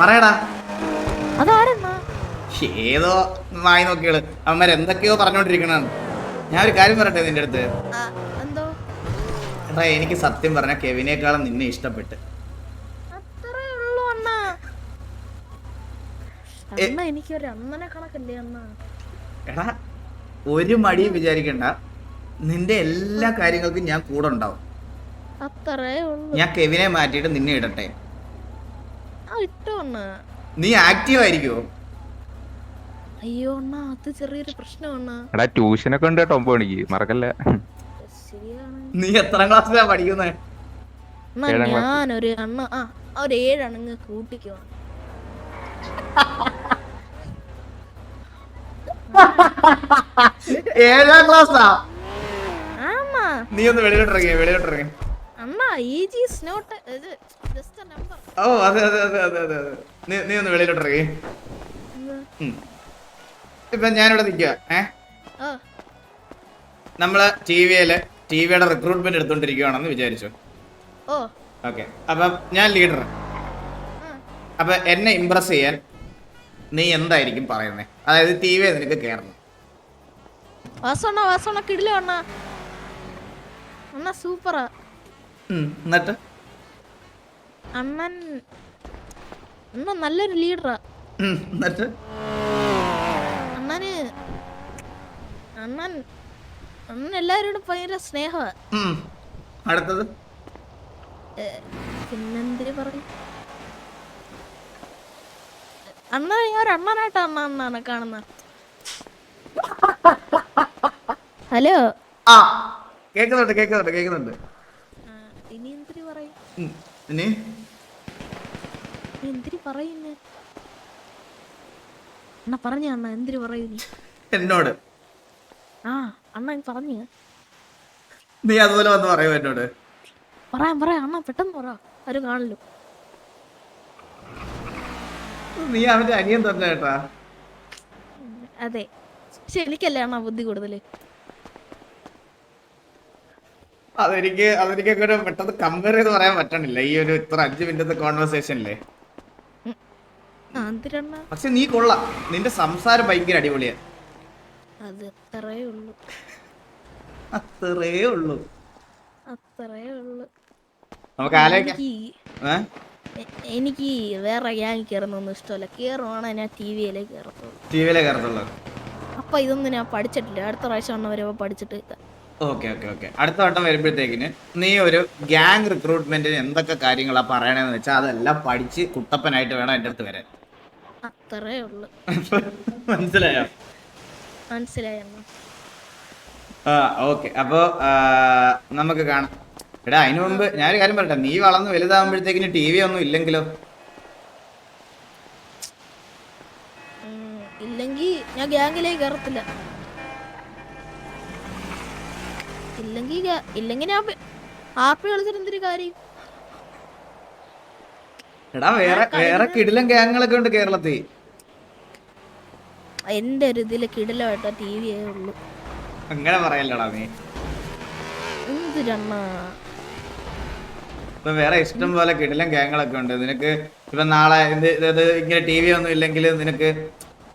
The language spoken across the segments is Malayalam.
പറയടാ. ഏതോ വായി നോക്കികൾ അവന്മാർ എന്തൊക്കെയോ പറഞ്ഞോണ്ടിരിക്കണാണ് ഞാൻ ഒരു കാര്യം പറയട്ടെ നിന്റെ അടുത്ത്? എന്തോ? എടാ എനിക്ക് സത്യം പറഞ്ഞ കെവിനേക്കാളും നിന്നെ ഇഷ്ടപ്പെട്ട്. എടാ ഒരു മടിയും വിചാരിക്കണ്ട. നിന്റെ എല്ലാ കാര്യങ്ങൾക്കും ഞാൻ കൂടെ ഉണ്ടാവും. ഞാൻ കെവിനെ മാറ്റിയിട്ട് നിന്നെ ഇടട്ടെ. ആ നീ ആക്റ്റീവ് ആയിരിക്കോ? അയ്യോ അണ്ണാ അത് ചെറിയൊരു പ്രശ്നമാണ് എടാ ട്യൂഷനൊക്കെ ഉണ്ട് കേട്ടോ ഒമ്പത് മണിക്ക്. മറക്കല്ല? ശരിയാണ്. നീ എത്രാം ക്ലാസ്സിലാ പഠിക്കുന്നത് അണ്ണാ ഏഴാം ക്ലാസ്. ഞാനൊരു അണ്ണ ആ ഒരു ഏഴണങ്ങ് കൂട്ടിക്കോ. ഏഴാം ക്ലാസ്സാ? ആമാ. നീ ഒന്ന് വെളിയിലോട്ടിറങ്ങി വെളിയിലോട്ടിറങ്ങി അണ്ണാ ഈജി നോട്ട് ഇത് ഓ അതെ അതെ അതെ അതെ അതെ അതെ. നീ നീ ഒന്ന് വെളിയിലോട്ട് ഇറങ്ങി. ഇപ്പൊ ഞാനിവിടെ നിൽക്കുക ഏ? നമ്മൾ ടി വിയിൽ ടി വിയുടെ റിക്രൂട്ട്മെന്റ് എടുത്തോണ്ടിരിക്കുവാണെന്ന് വിചാരിച്ചു. ഓക്കെ. അപ്പൊ ഞാൻ ലീഡർ അപ്പൊ എന്നെ ഇംപ്രസ് ചെയ്യാൻ നീ എന്തായിരിക്കും പറയുന്നത് അതായത് ടി വി നിനക്ക് കയറണം വാസണ വാസണ്ണ കിടിലോ അണ്ണ. അണ്ണ സൂപ്പറാ എന്നിട്ട്? അണ്ണൻ അമ്മ നല്ലൊരു ലീഡറാ അണ്ണന് അണ്ണൻ അണ്ണൻ എല്ലാവരോടും ഭയങ്കര സ്നേഹമാ അടുത്തത്? പിന്നെന്തിന് പറയും? അണ്ണ ഞാൻ ഒരു അണ്ണനായിട്ടാ അണ്ണ അണ്ണാണ് കാണുന്ന. ഹലോ? ആ കേക്കുന്നുണ്ട് കേക്കുന്നുണ്ട് കേക്കുന്നുണ്ട്. ഇനി എന്തിന് പറയും? എന്തിന് പറയുന്നു? അണ്ണ പറഞ്ഞ അണ്ണ എന്തിന് പറയുന്നു എന്നോട്? ആ അണ്ണ പറഞ്ഞു. നീ അതുപോലെ വന്ന് പറയൂ എന്നോട്? പറയാം പറയാം. അണ്ണ പെട്ടെന്ന് പറ. അവർ കാണല്ലോ നീ അവന്റെ അനിയൻ തന്നെ കേട്ടാ. അതെ. പക്ഷെ എനിക്കല്ലേ അണ്ണ ബുദ്ധി കൂടുതൽ? അതെനിക്ക് അതെനിക്ക് പെട്ടെന്ന് കമ്പയർ ചെയ്ത് പറയാൻ പറ്റണില്ല. ഈ ഒരു ഇത്ര അഞ്ച് മിനിറ്റത്തെ കോൺവെർസേഷനിലെ ആ എന്തിരണ്ണ പക്ഷെ നീ കൊള്ള. നിന്റെ സംസാരം ഭയങ്കര അടിപൊളിയാ. അത് അത്രേ ഉള്ളൂ. അത്രേ ഉള്ളൂ. അത്രേ ഉള്ളൂ. നമുക്ക് ആലോചിക്കാം. എനിക്ക് വേറെ ഗ്യാങ് കയറുന്നൊന്നും ഇഷ്ടമല്ല. കയറുവാണെങ്കിൽ ഞാൻ ടി വിയിലേ കയറത്തുള്ളൂ ടി വിയിലെ കയറത്തുള്ളൂ അപ്പൊ ഇതൊന്നും ഞാൻ പഠിച്ചിട്ടില്ല. അടുത്ത പ്രാവശ്യം അണ്ണ വരുമ്പോ പഠിച്ചിട്ട് ഓക്കെ ഓക്കെ ഓക്കെ. അടുത്ത വട്ടം വരുമ്പോഴത്തേക്കിന് നീ ഒരു ഗ്യാങ് റിക്രൂട്ട്മെന്റിന് എന്തൊക്കെ കാര്യങ്ങളാ പറയണെന്ന് വെച്ചാൽ അതെല്ലാം പഠിച്ച് കുട്ടപ്പനായിട്ട് വേണം എന്റെ അടുത്ത് വരാൻ. അത്രേ ഉള്ളൂ. മനസ്സിലായോ? മനസ്സിലായി ആ ഓക്കെ. അപ്പോ നമുക്ക് കാണാം. എടാ അതിനു മുമ്പ് ഞാനൊരു കാര്യം പറയട്ടെ? നീ വളർന്ന് വലുതാകുമ്പോഴത്തേക്കിന് ടി വി ഒന്നും ഇല്ലെങ്കിലോ? ഇല്ലെങ്കിൽ ഞാൻ ഗ്യാങ്ങിലേക്ക് കയറത്തില്ല ഇല്ലെങ്കിൽ ഇല്ലെങ്കിൽ ഇല്ലെങ്കി ഞാൻ പി- ആപ്പി കളിച്ചിട്ട് എന്തൊരു കാര്യം? എടാ വേറെ വേറെ കിടിലം ഗ്യാങ്ങുകളൊക്കെ ഉണ്ട് കേരളത്തിൽ. എന്റെ ഒരു ഇതിൽ കിടലമായിട്ട് ടി വി ഉള്ളൂ. അങ്ങനെ പറയല്ലടാ നീ. എന്ത് ഇപ്പൊ വേറെ ഇഷ്ടം പോലെ കിടിലം ഗ്യാങ്ങുകളൊക്കെ ഉണ്ട്. നിനക്ക് ഇപ്പൊ നാളെ ഇത് ഇത് ഇങ്ങനെ ടി വി ഒന്നും ഇല്ലെങ്കിൽ നിനക്ക്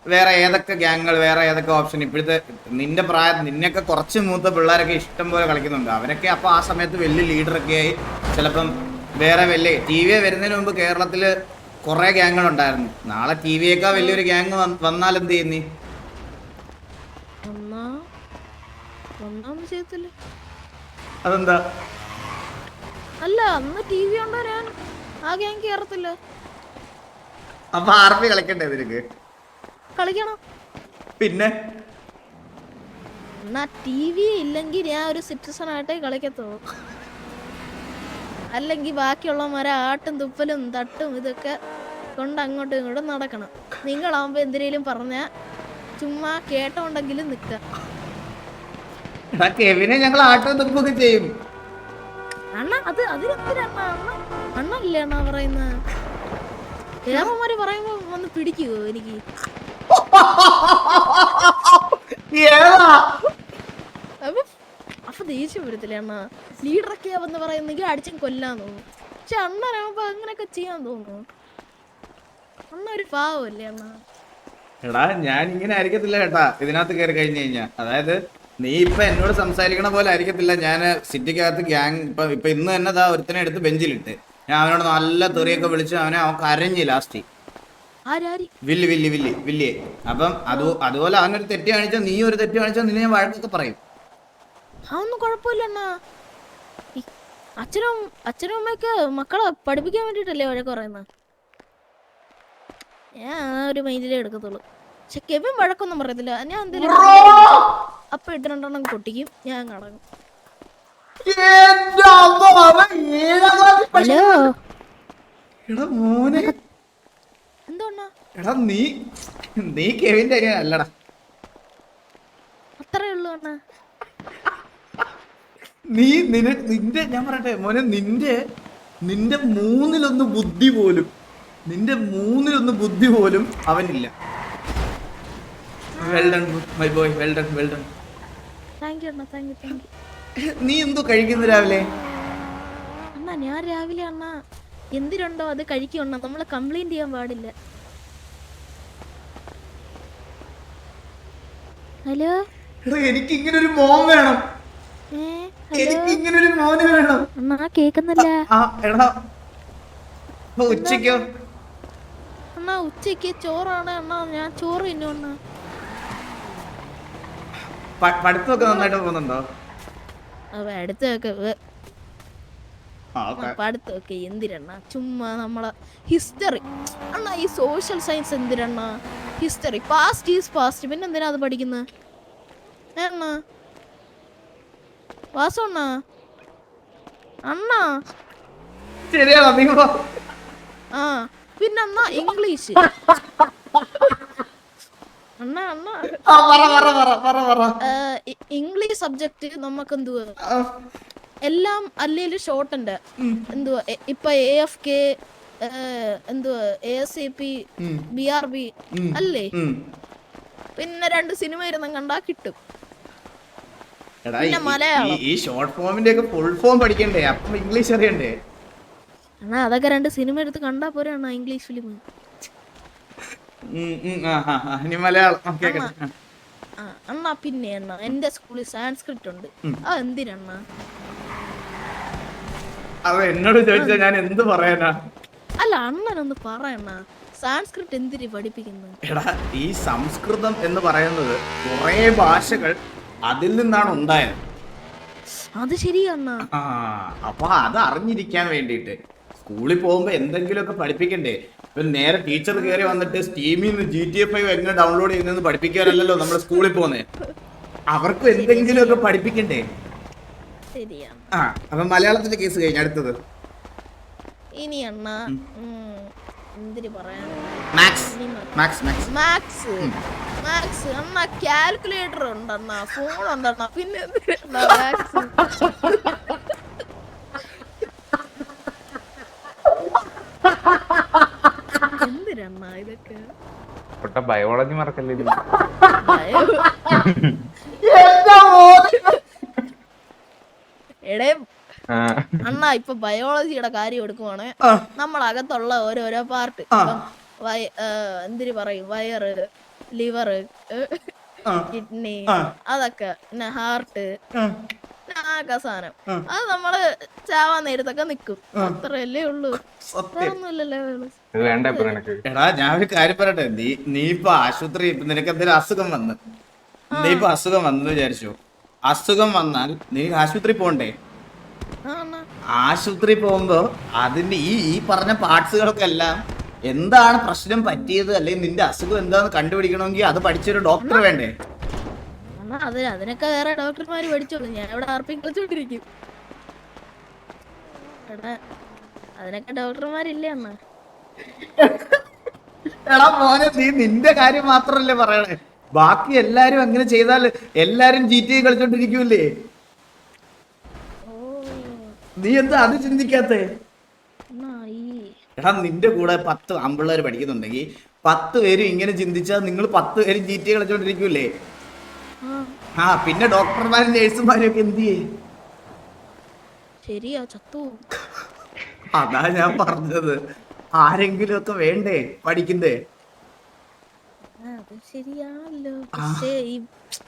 വേറെ ഏതൊക്കെ ഗ്യാങ്ങുകൾ വേറെ ഏതൊക്കെ ഓപ്ഷൻ ഇപ്പോഴത്തെ നിന്റെ പ്രായം നിന്നൊക്കെ കുറച്ച് മൂത്ത പിള്ളേരൊക്കെ ഇഷ്ടം പോലെ കളിക്കുന്നുണ്ട്. അവരൊക്കെ അപ്പൊ ആ സമയത്ത് വലിയ ലീഡറൊക്കെ ആയി. ചിലപ്പം വേറെ വലിയ ടി വി വരുന്നതിന് മുമ്പ് കേരളത്തിൽ കുറെ ഗ്യാങ്ങൾ ഉണ്ടായിരുന്നു. നാളെ ടി വിയേക്കാൾ വലിയൊരു ഗ്യാങ് വന്നാൽ എന്ത് ചെയ്യുന്നീ? അതെന്താ? അല്ല അന്ന് ടി വി ഉണ്ടോ ഞാൻ ആ ഗ്യാങ് കേറത്തില്ല. അപ്പൊ ആർമി കളിക്കണ്ടേ നിനക്ക് കളിക്കണം. പിന്നെ? എന്നാ ടി വി ഇല്ലെങ്കിൽ ഞാൻ ഒരു സിറ്റിസൺ ആയിട്ടേ കളിക്കത്തുള്ളൂ. അല്ലെങ്കിൽ ബാക്കിയുള്ളവന്മാരെ ആട്ടും തുപ്പലും തട്ടും ഇതൊക്കെ കൊണ്ട് അങ്ങോട്ടും ഇങ്ങോട്ടും നടക്കണം. നിങ്ങളാവുമ്പോ എന്തിനേലും പറഞ്ഞ ചുമ്മാ കേട്ടോണ്ടെങ്കിലും നിക്ക കെവിനെ ഞങ്ങൾ ആട്ടം തുപ്പൊക്കെ ചെയ്യും. അണ്ണ അത് അതിനെന്തിനാ അണ്ണ? അണ്ണ അണ്ണല്ലേ അണ്ണ പറയുന്ന? കേരളമാര് പറയുമ്പോ വന്ന് പിടിക്കുവോ എനിക്ക്? ഏതാ? ദേഷ്യം വരത്തില്ലേ അണ്ണ ലീഡറൊക്കെയാ വന്ന് പറയുന്നെങ്കിൽ അടിച്ചും കൊല്ലാൻ തോന്നും. പക്ഷെ അണ്ണനാകുമ്പോ അങ്ങനെയൊക്കെ ചെയ്യാൻ തോന്നുന്നു അണ്ണ ഒരു പാവല്ലേ അണ്ണ എടാ ഞാൻ ഇങ്ങനെ ആയിരിക്കത്തില്ല കേട്ടാ. ഇതിനകത്ത് കയറി കഴിഞ്ഞു കഴിഞ്ഞാ. അതായത് നീ ഇപ്പൊ എന്നോട് സംസാരിക്കണ പോലെ ആയിരിക്കത്തില്ല. ഞാൻ സിറ്റിക്കകത്ത് ഗ്യാങ് ഇപ്പൊ ഇപ്പൊ ഇന്ന് തന്നെ ദാ ഒരുത്തനെ എടുത്ത് ബെഞ്ചിലിട്ട്. ഞാൻ അവനോട് നല്ല തെറിയൊക്കെ വിളിച്ചു അവനെ അവൻ കരഞ്ഞു ലാസ്റ്റ് വില്ല് വില്ല് വില്ല് വില്ലി അപ്പം അത് അതുപോലെ അവനൊരു തെറ്റ് കാണിച്ചാൽ നീ ഒരു തെറ്റ് കാണിച്ചാൽ നിന്നെ ഞാൻ വഴക്കൊക്കെ പറയും. അതൊന്നും കുഴപ്പമില്ല അണ്ണാ അച്ഛനും അച്ഛനും അമ്മയൊക്കെ മക്കളെ പഠിപ്പിക്കാൻ വേണ്ടിട്ടല്ലേ വഴക്ക് പറയുന്നത് ഞാൻ ആ ഒരു മൈൻഡിലേ എടുക്കത്തുള്ളൂ. പക്ഷെ കെവിൻ വഴക്കൊന്നും പറയത്തില്ല. ഞാൻ എന്തെങ്കിലും അപ്പൊ ഇട്ട് രണ്ടെണ്ണം പൊട്ടിക്കും ഞാൻ കടങ്ങും ഹലോ? എടാ മോനെ. എന്തോ അണ്ണാ എടാ നീ നീ കെവിന്റെ അനിയൻ അല്ലടാ അത്രേ ഉള്ളൂ അണ്ണാ. നീ നിന നിന്റെ ഞാൻ പറയട്ടെ മോനെ നിന്റെ നിന്റെ മൂന്നിലൊന്ന് ബുദ്ധി പോലും നിന്റെ മൂന്നിലൊന്ന് ബുദ്ധി പോലും അവനില്ല. Well done my boy well done well done നീ എന്തോ കഴിക്കുന്നു രാവിലെ? അണ്ണാ ഞാൻ രാവിലെ അണ്ണാ എന്തിനുണ്ടോ അത് കഴിക്കണം നമ്മൾ കംപ്ലൈന്റ് ചെയ്യാൻ പാടില്ല. ഹലോ എനിക്ക് ഇങ്ങനെ ഒരു മോൻ വേണം. എനിക്ക് ഇങ്ങനെ ഒരു മോന് വേണം. അണ്ണാ കേക്കുന്നില്ല. എടാ. ഉച്ചയ്ക്കോ? അണ്ണാ ഉച്ചയ്ക്ക് ചോറാണ്. അണ്ണാ ഞാൻ ചോറ് തിന്നു പഠിത്തമൊക്കെ നന്നായിട്ട് പോകുന്നുണ്ടോ? ഓക്കെ. പഠിത്തമൊക്കെ എന്തിരണ്ണ? ചുമ്മാ നമ്മളെ ഹിസ്റ്ററി അണ്ണാ ഈ സോഷ്യൽ സയൻസ് എന്തിരണ്ണ? ഹിസ്റ്ററി പാസ്റ്റ് ഈസ് പാസ്റ്റ് പിന്നെ എന്തിനാ അത് പഠിക്കുന്നത് അണ്ണാ വാസു അണ്ണാ. അണ്ണാ ശരിയാണോ. ആ പിന്നെ അണ്ണാ ഇംഗ്ലീഷ്. അണ്ണാ അണ്ണാ. ഇംഗ്ലീഷ് സബ്ജക്റ്റ് നമുക്ക് എന്തുവാ എല്ലാം അല്ലേലും ഷോർട്ട് ഉണ്ട് എന്തുവാ? ഇപ്പൊ എ എഫ് കെ എന്തുവാ? A S A P B R B അല്ലേ? പിന്നെ രണ്ട് സിനിമ ഇരുന്നും കണ്ടാ കിട്ടും. എടാ പിന്നെ മലയാളം. ഈ- ഈ ഷോർട്ട് ഫോമിന്റെ ഒക്കെ ഫുൾ ഫോം പഠിക്കണ്ടേ? അപ്പം ഇംഗ്ലീഷ് അറിയണ്ടേ? എന്നാ അതൊക്കെ രണ്ട് സിനിമ എടുത്ത് കണ്ടാ പോരെ അണ്ണാ ഇംഗ്ലീഷ് ഫിലിം ഉം, ഉം, ആ, ആ, ആ, ഇനി മലയാളം. ആ അണ്ണാ പിന്നെ അണ്ണാ എന്റെ സ്കൂളിൽ സാൻസ്ക്രിറ്റ് ഉണ്ട്. ആ എന്തിനണ്ണാ? അത് എന്നോട് ചോദിച്ചാ ഞാൻ എന്ത് പറയാനാ? അല്ല അണ്ണനൊന്ന് പറയണ്ണ. സാൻസ്ക്രിറ്റ് എന്തിരി പഠിപ്പിക്കുന്നത് എടാ ഈ സംസ്കൃതം എന്ന് പറയുന്നത് കുറേ ഭാഷകൾ അതിൽ നിന്നാണ് ഉണ്ടായത്. അത് ശരിയാ അണ്ണാ. ആ അപ്പൊ അത് അറിഞ്ഞിരിക്കാൻ വേണ്ടിയിട്ട്. സ്കൂളിൽ പോകുമ്പോ എന്തെങ്കിലുമൊക്കെ പഠിപ്പിക്കണ്ടേ? ഇപ്പൊ നേരെ ടീച്ചർ കയറി വന്നിട്ട് സ്റ്റീമിൽ നിന്ന് ജി ടി എഫ് ഐ എങ്ങനെ ഡൗൺലോഡ് ചെയ്യുന്നതെന്ന് പഠിപ്പിക്കാനല്ലല്ലോ നമ്മൾ സ്കൂളിൽ പോകുന്നത് അവർക്ക് എന്തെങ്കിലുമൊക്കെ പഠിപ്പിക്കണ്ടേ? ആ അപ്പൊ മലയാളത്തിന്റെ കേസ് കഴിഞ്ഞ അടുത്തത്. ഇനി അണ്ണാ മാക്സ് എന്തിരി പറയാൻ maths maths maths maths maths calculator ഉണ്ടണ്ണ phone ഉണ്ടണ്ണ പിന്നെ മാത്സ് എന്തിനണ്ണ ഇതൊക്കെ? പൊട്ട ബയോളജി മറക്കല്ലേ? എടേ അണ്ണ അണ്ണാ ഇപ്പൊ ബയോളജിയുടെ കാര്യം എടുക്കുവാണ്. നമ്മളകത്തുള്ള ഓരോരോ പാർട്ട്. എന്തിരി പറയും? വയറ് ലിവർ കിഡ്നി അതൊക്കെ പിന്നെ ഹാർട്ട്. ആകെ സാധനം. അത് നമ്മൾ ചാവാൻ നേരത്തൊക്കെ നിക്കും. അത്രയല്ലേ ഉള്ളൂ. എടാ ഞാൻ ഒരു കാര്യം പറയട്ടെ. നീ നീ ഇപ്പൊ ആശുപത്രി ഇപ്പൊ നിനക്ക് എന്തെങ്കിലും അസുഖം വന്ന്. നീ ഇപ്പൊ അസുഖം വന്നു വിചാരിച്ചു? അസുഖം വന്നാൽ നീ ആശുപത്രി പോണ്ടേ? ആശുപത്രി പോകുമ്പോ അതിന്റെ ഈ ഈ പറഞ്ഞ പാർട്സുകൾക്ക് എല്ലാം എന്താണ് പ്രശ്നം പറ്റിയത്? അല്ലെങ്കിൽ നിന്റെ അസുഖം എന്താന്ന് കണ്ടുപിടിക്കണമെങ്കിൽ അത് പഠിച്ചൊരു ഡോക്ടർ വേണ്ടേ? അത് അതിനൊക്കെ വേറെ ഡോക്ടർമാര് പഠിച്ചോളൂ. ഞാൻ ഇവിടെ ആർപ്പിങ് കളിച്ചോണ്ടിരിക്കും. അതിനൊക്കെ ഡോക്ടർമാരില്ലേ അണ്ണാ എടാ മോനെ നീ നിന്റെ കാര്യം മാത്രല്ലേ പറയണേ? ബാക്കി എല്ലാരും അങ്ങനെ ചെയ്താൽ എല്ലാരും ജി ടി കളിച്ചോണ്ടിരിക്കൂലേ നീ എന്താ അത് ചിന്തിക്കാത്തേ? എടാ നിന്റെ കൂടെ പത്ത് ആമ്പിള്ളേർ പഠിക്കുന്നുണ്ടെങ്കിൽ പത്ത് പേരും ഇങ്ങനെ ചിന്തിച്ചാൽ നിങ്ങൾ പത്ത് പേരും ജി ടി കളിച്ചോണ്ടിരിക്കൂലേ ആ. പിന്നെ ഡോക്ടർമാരും നേഴ്സുമാരും ഒക്കെ എന്ത് ചെയ്യേ? ശരിയാ ചത്തു അതാ ഞാൻ പറഞ്ഞത്. ആരെങ്കിലും ഒക്കെ വേണ്ടേ പഠിക്കണ്ടേ ശരിയാണല്ലോ. പക്ഷേ ഈ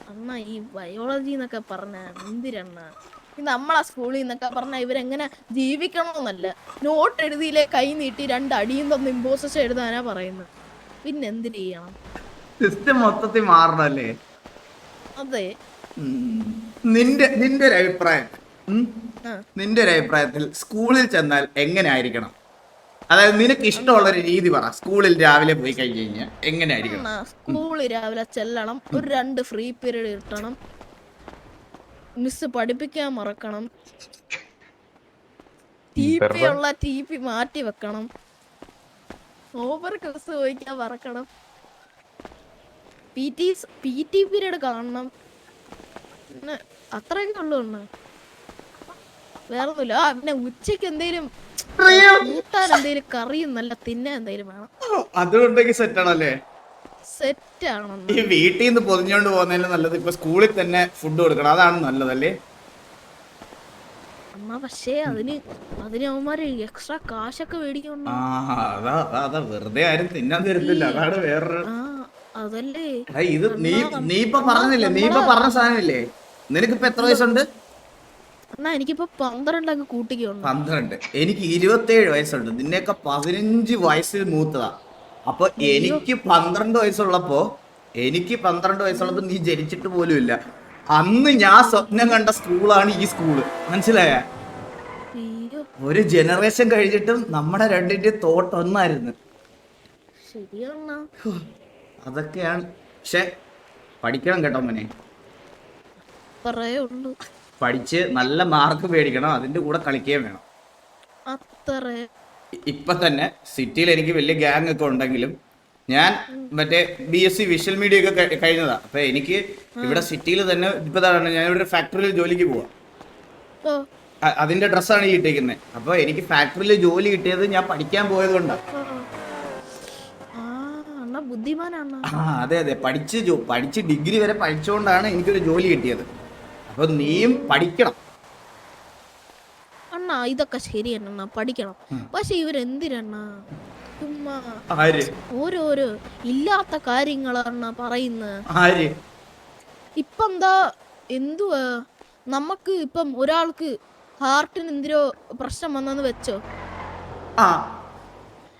അണ്ണ ഈ ബയോളജി എന്നൊക്കെ പറഞ്ഞ എന്തിരണ്ണ? നമ്മളെ സ്കൂളിൽ നിന്നൊക്കെ പറഞ്ഞ ഇവരെങ്ങനെ ജീവിക്കണമെന്നല്ല. നോട്ട് എഴുതിയിലെ കൈ നീട്ടി രണ്ട് അടിയും തന്ന് ഇമ്പോസസ് എഴുതാനാ പറയുന്നത്. പിന്നെ എന്തിനു ചെയ്യണം? സിസ്റ്റം മൊത്തത്തിൽ മാറണല്ലേ? അതെ. നിന്റെ നിന്റെ ഒരു അഭിപ്രായം. നിന്റെ ഒരു അഭിപ്രായത്തിൽ സ്കൂളിൽ ചെന്നാൽ എങ്ങനെ ആയിരിക്കണം അതായത് നിനക്ക് ഇഷ്ടമുള്ള ഒരു രീതി പറ. സ്കൂളിൽ രാവിലെ പോയി കഴിഞ്ഞു കഴിഞ്ഞാൽ എങ്ങനെ ആയിരിക്കണം സ്കൂളിൽ രാവിലെ ചെല്ലണം. ഒരു രണ്ട് ഫ്രീ പീരീഡ് കിട്ടണം മിസ് പഠിപ്പിക്കാൻ മറക്കണം. ടി പി ഉള്ള ടി പി മാറ്റി വെക്കണം. ഓവർ ക്ലാസ് ചോദിക്കാൻ മറക്കണം. P T P T period കാണണം. പിന്നെ അത്രയൊക്കെ ഉള്ളു ഒന്ന്. വേറെ ഒന്നുമില്ല ആ പിന്നെ ഉച്ചയ്ക്ക് എന്തേലും കൂട്ടാൻ എന്തേലും കറിയും നല്ല തിന്നാൻ എന്തേലും വേണം. അതുകൊണ്ടെങ്കിൽ സെറ്റ് ആണല്ലേ? സെറ്റ് ആണോ ഈ വീട്ടിൽ നിന്ന് പൊതിഞ്ഞോണ്ട് പോകുന്നതിന് നല്ലത് ഇപ്പൊ സ്കൂളിൽ തന്നെ ഫുഡ് കൊടുക്കണം. അതാണ് നല്ലതല്ലേ? അമ്മ പക്ഷേ അതിന് അതിന് അവന്മാര് എക്സ്ട്രാ കാശൊക്കെ മേടിക്കണം വെറുതെ ആരും തിന്നാൻ തരുന്നില്ല അതാണ് വേറൊരു അതല്ലേ? ഇത് നീ നീ ഇപ്പൊ പറഞ്ഞില്ലേ? നീ ഇപ്പൊ പറഞ്ഞ സാധനമില്ലേ? നിനക്കിപ്പോ എത്ര വയസ്സുണ്ട്? എന്നാ എനിക്കിപ്പോ പന്ത്രണ്ടൊക്കെ കൂട്ടിക്കുണ്ട് പന്ത്രണ്ട്. എനിക്ക് ഇരുപത്തേഴ് വയസ്സുണ്ട്. നിന്നെയൊക്കെ പതിനഞ്ച് വയസ്സിൽ മൂത്തതാ. അപ്പൊ എനിക്ക് പന്ത്രണ്ട് വയസ്സുള്ളപ്പോ എനിക്ക് പന്ത്രണ്ട് വയസ്സുള്ളപ്പോ നീ ജനിച്ചിട്ട് പോലും ഇല്ല. അന്ന് ഞാൻ സ്വപ്നം കണ്ട സ്കൂളാണ് ഈ സ്കൂൾ. മനസ്സിലായ? ഒരു ജനറേഷൻ കഴിഞ്ഞിട്ടും നമ്മുടെ രണ്ടിന്റെ തോട്ട് ഒന്നായിരുന്നു. അതൊക്കെയാണ്. പക്ഷെ പഠിക്കണം കേട്ടോ മോനെ. പഠിച്ച് നല്ല മാർക്ക് മേടിക്കണം അതിന്റെ കൂടെ കളിക്കുകയും വേണം. അത്രേ ഇപ്പൊ തന്നെ സിറ്റിയിൽ എനിക്ക് വലിയ ഗ്യാങ് ഒക്കെ ഉണ്ടെങ്കിലും ഞാൻ മറ്റേ B S C visual media ഒക്കെ കഴി- കഴിഞ്ഞതാ. അപ്പൊ എനിക്ക് ഇവിടെ സിറ്റിയിൽ തന്നെ ഇപ്പൊ ഞാൻ ഇവിടെ ഫാക്ടറിയിൽ ജോലിക്ക് പോവാ. അതിന്റെ ഡ്രസ്സാണ് ഈ ഇട്ടേക്കുന്നത് അപ്പൊ എനിക്ക് ഫാക്ടറിയിൽ ജോലി കിട്ടിയത് ഞാൻ പഠിക്കാൻ പോയത് കൊണ്ടാണ് ആ, അതെ അതെ. പഠിച്ച് പഠിച്ച് ഡിഗ്രി വരെ പഠിച്ചുകൊണ്ടാണ് എനിക്കൊരു ജോലി കിട്ടിയത്. അപ്പൊ നീയും പഠിക്കണം. ഇതൊക്കെ ശരിയാണ് അണ്ണ പഠിക്കണം. പക്ഷെ ഇവരെന്തിനണ്ണ ചുമ്മാ ഓരോരോ ഇല്ലാത്ത കാര്യങ്ങളാണ് പറയുന്നത് ഇപ്പം എന്താ എന്തുവാ? നമുക്ക് ഇപ്പം ഒരാൾക്ക് ഹാർട്ടിന് എന്തിനോ പ്രശ്നം വന്നെന്ന് വെച്ചോ?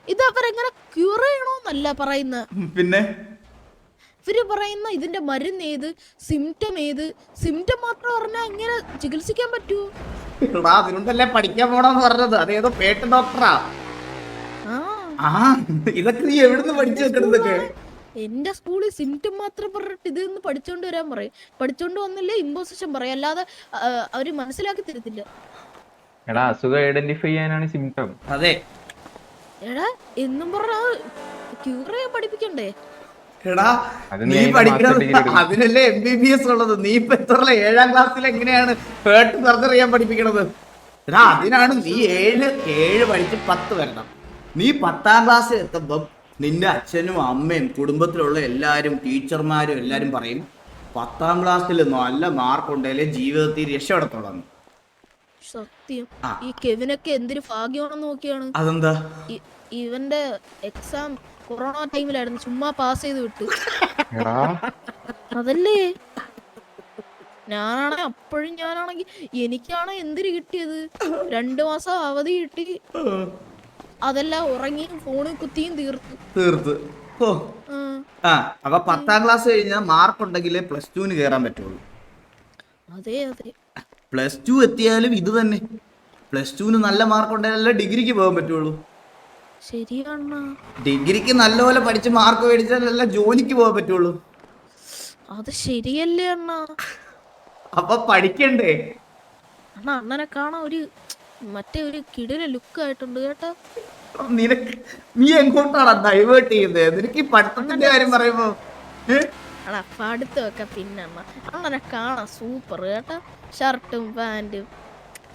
ഇത് അവരെങ്ങനെ ക്യൂർ ചെയ്യണോന്നല്ല പറയുന്നത് പിന്നെ? ഇവർ പറയുന്ന ഇതിന്റെ മരുന്ന് ഏത്? സിംറ്റം ഏത്? സിംറ്റം മാത്രം പറഞ്ഞാൽ എങ്ങനെ ചികിത്സിക്കാൻ പറ്റൂ എടാ അതിനുണ്ടല്ലേ പഠിക്കാൻ പോണെന്ന് പറഞ്ഞത്. അതേതോ പേട്ട് ഡോക്ടറാ. ആ. ആ ഇതൊക്കെ നീ എവിടുന്ന് പഠിച്ചു വെക്കണതൊക്കെ? എന്റെ സ്കൂളിൽ സിംറ്റം മാത്രം പറഞ്ഞിട്ട് ഇത് ഒന്ന് പഠിച്ചോണ്ട് വരാൻ പറയും. പഠിച്ചോണ്ട് വന്നില്ലേ ഇമ്പോസിഷൻ പറയും. അല്ലാതെ അവർ മനസ്സിലാക്കി തരത്തില്ല. എടാ അസുഖം ഐഡന്റിഫൈ ചെയ്യാനാണ് സിംറ്റം അതെ. എടാ എന്നും പറഞ്ഞ ക്യൂർ ചെയ്യാൻ പഠിപ്പിക്കണ്ടേ? എടാ നീ പഠിക്കണത്. അതിനല്ലേ എം ബി ബി എസ് ഉള്ളത്. നീ ഇപ്പൊ എത്ര ഏഴാം ക്ലാസ്സിൽ എങ്ങനെയാണ് പേട്ട് സർജറി ചെയ്യാൻ പഠിപ്പിക്കണത്? എടാ അതിനാണ് നീ ഏഴ് ഏഴ് പഠിച്ച് പത്ത് വരണം. നീ പത്താം ക്ലാസ്സിൽ എത്തുമ്പം നിന്റെ അച്ഛനും അമ്മയും കുടുംബത്തിലുള്ള എല്ലാവരും ടീച്ചർമാരും എല്ലാരും പറയും പത്താം ക്ലാസ്സിൽ നല്ല മാർക്ക് ഉണ്ടെങ്കിലേ ജീവിതത്തിൽ രക്ഷപ്പെടത്തോളം സത്യം. ഈ കെവിനൊക്കെ എന്തൊരു ഭാഗ്യമാണെന്ന് നോക്കിയാണ്. അതെന്താ? ഇവന്റെ എക്സാം കൊറോണ ടൈമിലായിരുന്നു ചുമ്മാ പാസ് ചെയ്ത് വിട്ടു. എടാ. അതല്ലേ? ഞാനാണെ അപ്പോഴും ഞാനാണെങ്കി എനിക്കാണ് എന്തിന് കിട്ടിയത്? രണ്ടു മാസം അവധി കിട്ടി. അതെല്ലാം ഉറങ്ങിയും ഫോണിൽ കുത്തിയും തീർത്തു. തീർത്ത്. ഓ. ആ, അപ്പൊ പത്താം ക്ലാസ് കഴിഞ്ഞാൽ മാർക്ക് ഉണ്ടെങ്കിലേ പ്ലസ് ടുവിന് കേറാൻ പറ്റുള്ളൂ. അതെ അതെ. പ്ലസ് ടു എത്തിയാലും ഇത് തന്നെ. പ്ലസ് ടുവിന് നല്ല മാർക്ക് ഉണ്ടെങ്കിലല്ലേ ഡിഗ്രിക്ക് പോകാൻ പറ്റുള്ളൂ. ശരിയാണ്? ഡിഗ്രിക്ക് നല്ലപോലെ പഠിച്ച് മാർക്ക് മേടിച്ചാലല്ല ജോലിക്ക് പോകാൻ പറ്റുള്ളൂ. അത് ശരിയല്ലേ അണ്ണ? അപ്പൊ പഠിക്കണ്ടേ? അണ്ണ അണ്ണനെ കാണാൻ ഒരു മറ്റേ ഒരു കിടില ലുക്ക് ആയിട്ടുണ്ട് കേട്ടോ. നിനക്ക് നീ എങ്ങോട്ടാണ് ഡൈവേർട്ട് ചെയ്യുന്നത് നിനക്ക് ഈ പഠിത്തത്തിന്റെ കാര്യം പറയുമ്പോ? അണ്ണാ പഠിത്തമൊക്കെ പിന്നെ അണ്ണ. അണ്ണനെ കാണാൻ സൂപ്പർ കേട്ടോ. ഷർട്ടും പാന്റും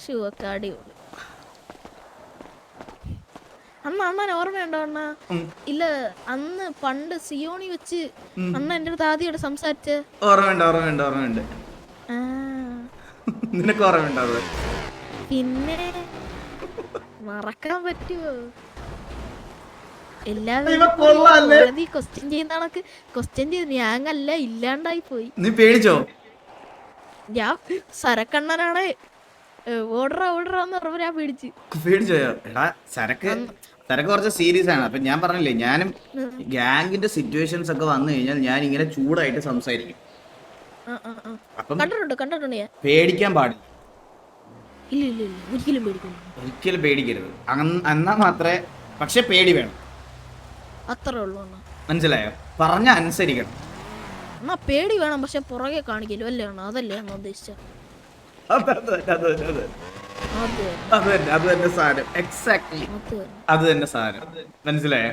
ഷൂ ഒക്കെ അടിപൊളി. അണ്ണ അണ്ണൻ ഓർമ്മയുണ്ടോ അണ്ണ? ഇല്ല അന്ന് പണ്ട് സിയോണി വെച്ച് അണ്ണ എന്റെ അടുത്ത് ആദ്യമായിട്ട് സംസാരിച്ച്. ഓർമ്മയുണ്ട് ഓർമ്മയുണ്ട് ഓർമ്മയുണ്ട്. നിനക്ക് ഓർമ്മയുണ്ടോ പിന്നെ മറക്കാൻ പറ്റുമോ? എല്ലാവരും ക്വസ്റ്റ്യൻ ചെയ്യുന്ന കണക്ക് ക്വസ്റ്റ്യൻ ചെയ്ത് ഞാങ്ങല്ല ഇല്ലാണ്ടായി പോയി. നീ പേടിച്ചോ? ഞാൻ സരക്കണ്ണനാണ്. ഓർഡർ ഓർഡർ എന്ന് പറഞ്ഞപ്പോ ഞാൻ പിടിച്ച്. പേടിച്ചോയോ എടാ സരക്ക് സരക്ക് കുറച്ച് സീരിയസ് ആണ്. അപ്പൊ ഞാൻ പറഞ്ഞില്ലേ ഞാനും ഗാങ്ങിന്റെ സിറ്റുവേഷൻസ് ഒക്കെ വന്നു കഴിഞ്ഞാൽ ഞാൻ ഇങ്ങനെ ചൂടായിട്ട് സംസാരിക്കും. അപ്പം പേടിക്കാൻ പാടില്ല. ഒരിക്കലും പേടിക്കരുത്. എന്നാ മാത്രമേ പക്ഷെ പേടി വേണം. അത്രേ ഉള്ളൂ മനസ്സിലായോ? പറഞ്ഞ അനുസരിക്കണം. അണ്ണാ പേടി വേണം പക്ഷെ പുറകെ കാണിക്കലും അല്ലേ അതല്ലേ അണ്ണാ ഉദ്ദേശിച്ച അത് തന്നെ, അത് തന്നെ, സാധനം എക്സാക്ട്ലി അത് തന്നെ. സാധനം മനസ്സിലായേ?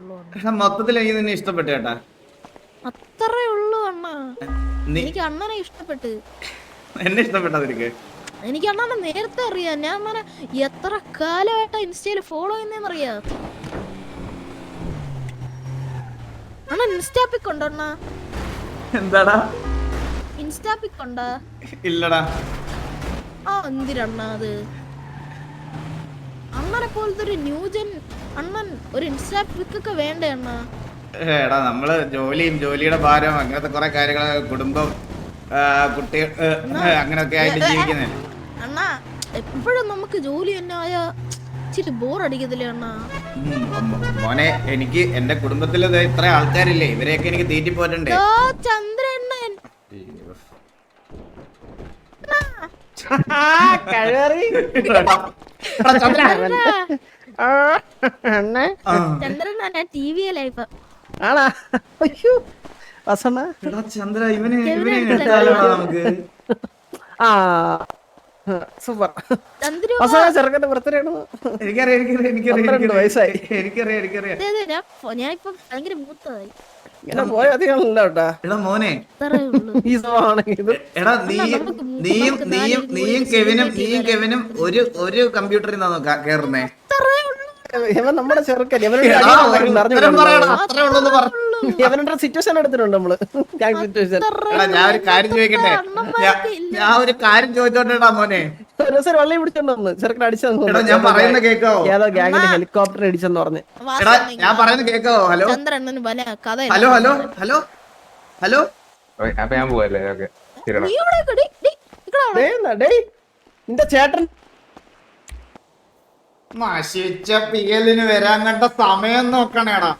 അണ്ണാ. മൊത്തത്തിൽ എനിക്ക് നിന്നെ ഇഷ്ടപ്പെട്ടു കേട്ടാ. അത്രേ ഉള്ളൂ അണ്ണാ. എനിക്ക് അണ്ണനെ ഇഷ്ടപ്പെട്ട്. എന്നെ ഇഷ്ടപ്പെട്ടത് എനിക്ക് അണ്ണനെ നേരത്തെ അറിയാം. ഞാൻ അണ്ണനെ എത്ര കാലമായിട്ട് ഇൻസ്റ്റയിൽ ഫോളോ ചെയ്യുന്നറിയാ അണ്ണൻ ഇൻസ്റ്റാപ്പിക് ഉണ്ടോ അണ്ണാ? എന്താടാ? ഇൻസ്റ്റാപ്പിക് ഉണ്ടോ? ഇല്ലടാ. ആ എന്തിനണ്ണ അത്? അണ്ണനെ പോലത്തെ ഒരു ന്യൂജൻ അണ്ണൻ ഒരു ഇൻസ്റ്റാ ഒക്കെ വേണ്ടേ അണ്ണാ? എടാ നമ്മൾ ജോലിയും ജോലിയുടെ ഭാരം അങ്ങനത്തെ കുറെ കാര്യങ്ങൾ കുടുംബം കുട്ടികൾ അങ്ങനെയൊക്കെ ആയിട്ട് ജീവിക്കുന്നേ. അണ്ണാ എപ്പോഴും നമുക്ക് ജോലി തന്നെ ആയ ഇച്ചിരി അണ്ണ? മോനെ എനിക്ക് എന്റെ കുടുംബത്തിൽ ഇത്ര ആൾക്കാരില്ലേ ഇവരെയൊക്കെ എനിക്ക് തീറ്റി പോറ്റണ്ടേ ചന്ദ്രണ്ണൻ. ആണാ. അയ്യോ വസണ ചന്ദ്ര ഇവന് നമുക്ക്. ആ സൂപ്പർ. വസണ ചെറുക്കന്റെ എനിക്കറിയാം എനിക്കറിയാം എനിക്കറിയാം വയസ്സായി. എനിക്കറിയാം എനിക്കറിയാം. ഞാൻ ഇപ്പൊ ഭയങ്കര മൂത്തതായി. ഇങ്ങനെ പോയ അധികമല്ല കേട്ടാ എടാ മോനെ. ഈ എടാ നീയും നമുക്ക് മൂ- നീയും നീയും നീയും കെവിനും നീയും കെവിനും ഒരു ഒരു കമ്പ്യൂട്ടറിൽ നിന്നാണോ കേറുന്നേ. ഇവൻ നമ്മുടെ ചെറുക്കൻ എടാ, ഉത്തരം അത്രേ പറ. ഇവനുടെ സിറ്റുവേഷൻ എടുത്തിട്ടുണ്ട് നമ്മൾ. സിറ്റുവേഷൻ എടാ ഞാൻ ഒരു കാര്യം ചോദിക്കട്ടെ? ഞാൻ- ഞാൻ ഒരു കാര്യം ചോദിച്ചോട്ടെടാ മോനെ. ഒരു ദിവസം ഒരു വള്ളി പിടിച്ചോണ്ട് വന്ന്. ചെറുക്കൻ അടിച്ചെന്ന് എടാ ഞാൻ പറയുന്ന കേക്കാവോ ഏതോ ഗ്യാങ്ങിന്റെ ഹെലികോപ്റ്റർ അടിച്ചെന്ന് പറഞ്ഞ്. എടാ ഞാൻ പറയുന്ന കേക്കാവോ ഹലോ? ചന്ദ്രണ്ണന് പല കഥ ഹലോ ഹലോ ഹലോ? ഹലോ? അപ്പൊ ഞാൻ പോവല്ലേ? ഓക്കെ നിന്റെ ചേട്ടൻ. നശിച്ച പിയലിന് വരാൻ കണ്ട സമയം നോക്കണേടാ.